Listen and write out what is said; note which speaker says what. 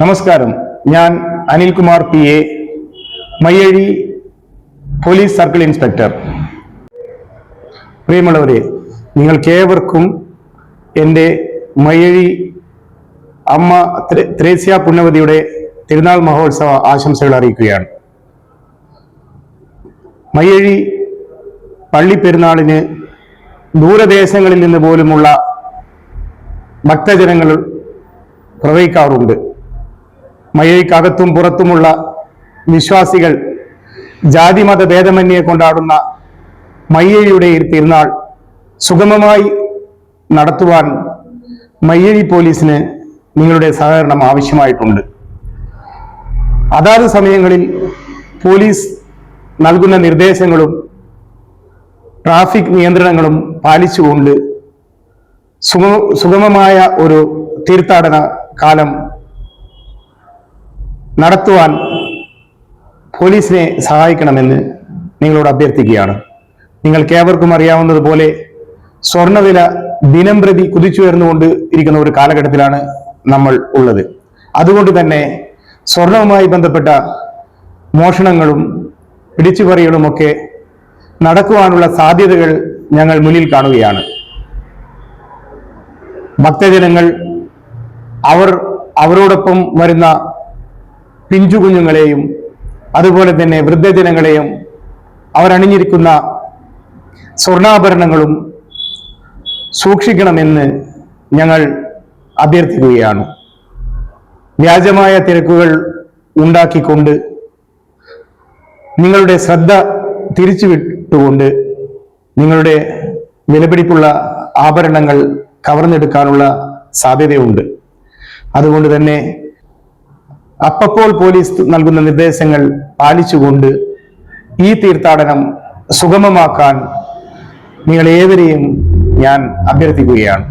Speaker 1: നമസ്കാരം. ഞാൻ Anilkumar P A Mayyazhi police circle inspector. പ്രിയമുള്ളവരെ നിങ്ങൾക്കേവർക്കും എന്റെ മയ്യഴി അമ്മ ത്രേ- ത്രേസ്യ പുണ്യവതിയുടെ തിരുനാൾ മഹോത്സവ ആശംസകൾ അറിയിക്കുകയാണ്. മയ്യഴി പള്ളിപ്പെരുന്നാളിന് ദൂരദേശങ്ങളിൽ നിന്ന് പോലുമുള്ള ഭക്തജനങ്ങൾ പ്രവഹിക്കാറുണ്ട്. മയ്യഴിക്കകത്തും പുറത്തുമുള്ള വിശ്വാസികൾ ജാതിമത ഭേദമന്യെ കൊണ്ടാടുന്ന മയ്യഴിയുടെ തിരുനാൾ സുഗമമായി നടത്തുവാൻ മയ്യഴി പോലീസിന് നിങ്ങളുടെ സഹകരണം ആവശ്യമായിട്ടുണ്ട്. അതാത് സമയങ്ങളിൽ പോലീസ് നൽകുന്ന നിർദ്ദേശങ്ങളും ട്രാഫിക് നിയന്ത്രണങ്ങളും പാലിച്ചുകൊണ്ട് സുഗമമായ ഒരു തീർത്ഥാടന കാലം നടത്തുവാൻ പോലീസിനെ സഹായിക്കണമെന്ന് നിങ്ങളോട് അഭ്യർത്ഥിക്കുകയാണ്. നിങ്ങൾക്കേവർക്കും അറിയാവുന്നതുപോലെ സ്വർണവില ദിനം പ്രതി കുതിച്ചുയർന്നുകൊണ്ട് ഇരിക്കുന്ന ഒരു കാലഘട്ടത്തിലാണ് നമ്മൾ ഉള്ളത്. അതുകൊണ്ട് തന്നെ സ്വർണവുമായി ബന്ധപ്പെട്ട മോഷണങ്ങളും പിടിച്ചുപറികളുമൊക്കെ നടക്കുവാനുള്ള സാധ്യതകൾ ഞങ്ങൾ മുന്നിൽ കാണുകയാണ്. ഭക്തജനങ്ങൾ അവർ അവരോടൊപ്പം വരുന്ന പിഞ്ചു കുഞ്ഞുങ്ങളെയും അതുപോലെ തന്നെ വൃദ്ധജനങ്ങളെയും അവരണിഞ്ഞിരിക്കുന്ന സ്വർണാഭരണങ്ങളും സൂക്ഷിക്കണമെന്ന് ഞങ്ങൾ അഭ്യർത്ഥിക്കുകയാണ്. വ്യാജമായ തിരക്കുകൾ ഉണ്ടാക്കിക്കൊണ്ട് നിങ്ങളുടെ ശ്രദ്ധ തിരിച്ചുവിട്ടുകൊണ്ട് നിങ്ങളുടെ വിലപിടിപ്പുള്ള ആഭരണങ്ങൾ കവർന്നെടുക്കാനുള്ള സാധ്യതയുണ്ട്. അതുകൊണ്ട് തന്നെ അപ്പപ്പോൾ പോലീസ് നൽകുന്ന നിർദ്ദേശങ്ങൾ പാലിച്ചുകൊണ്ട് ഈ തീർത്ഥാടനം സുഗമമാക്കാൻ നിങ്ങൾ ഏവരെയും ഞാൻ അഭ്യർത്ഥിക്കുകയാണ്.